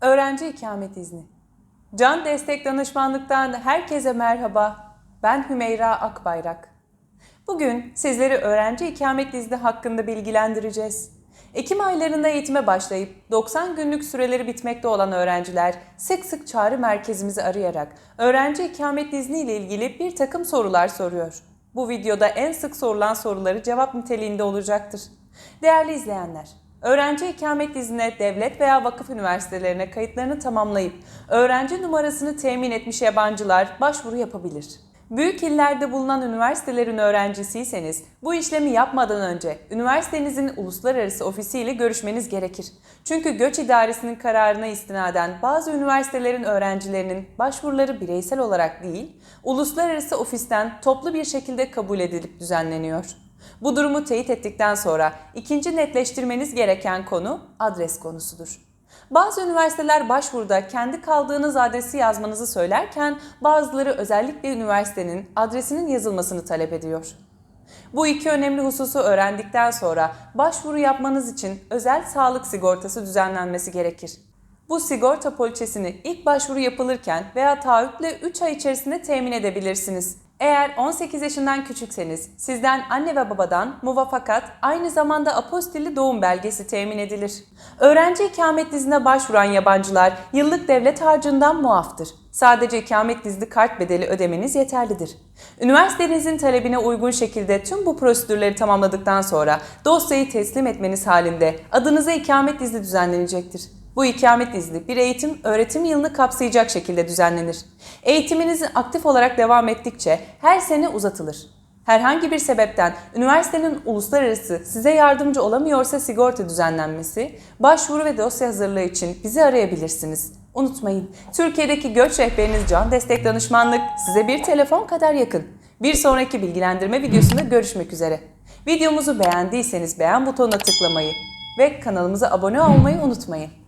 Öğrenci ikamet izni. Can Destek Danışmanlık'tan herkese merhaba. Ben Hümeyra Akbayrak. Bugün sizleri öğrenci ikamet izni hakkında bilgilendireceğiz. Ekim aylarında eğitime başlayıp 90 günlük süreleri bitmekte olan öğrenciler sık sık çağrı merkezimizi arayarak öğrenci ikamet izni ile ilgili bir takım sorular soruyor. Bu videoda en sık sorulan soruları cevap niteliğinde olacaktır. Değerli izleyenler, Öğrenci ikamet iznine devlet veya vakıf üniversitelerine kayıtlarını tamamlayıp öğrenci numarasını temin etmiş yabancılar başvuru yapabilir. Büyük illerde bulunan üniversitelerin öğrencisiyseniz bu işlemi yapmadan önce üniversitenizin uluslararası ofisiyle görüşmeniz gerekir. Çünkü göç idaresinin kararına istinaden bazı üniversitelerin öğrencilerinin başvuruları bireysel olarak değil, uluslararası ofisten toplu bir şekilde kabul edilip düzenleniyor. Bu durumu teyit ettikten sonra ikinci netleştirmeniz gereken konu adres konusudur. Bazı üniversiteler başvuruda kendi kaldığınız adresi yazmanızı söylerken bazıları özellikle üniversitenin adresinin yazılmasını talep ediyor. Bu iki önemli hususu öğrendikten sonra başvuru yapmanız için özel sağlık sigortası düzenlenmesi gerekir. Bu sigorta poliçesini ilk başvuru yapılırken veya taahhütle 3 ay içerisinde temin edebilirsiniz. Eğer 18 yaşından küçükseniz sizden anne ve babadan muvafakat aynı zamanda apostilli doğum belgesi temin edilir. Öğrenci ikamet iznine başvuran yabancılar yıllık devlet harcından muaftır. Sadece ikamet izni kart bedeli ödemeniz yeterlidir. Üniversitenizin talebine uygun şekilde tüm bu prosedürleri tamamladıktan sonra dosyayı teslim etmeniz halinde adınıza ikamet izni düzenlenecektir. Bu ikamet izni bir eğitim öğretim yılını kapsayacak şekilde düzenlenir. Eğitiminiz aktif olarak devam ettikçe her sene uzatılır. Herhangi bir sebepten üniversitenin uluslararası size yardımcı olamıyorsa sigorta düzenlenmesi, başvuru ve dosya hazırlığı için bizi arayabilirsiniz. Unutmayın, Türkiye'deki göç rehberiniz Can Destek Danışmanlık size bir telefon kadar yakın. Bir sonraki bilgilendirme videosunda görüşmek üzere. Videomuzu beğendiyseniz beğen butonuna tıklamayı ve kanalımıza abone olmayı unutmayın.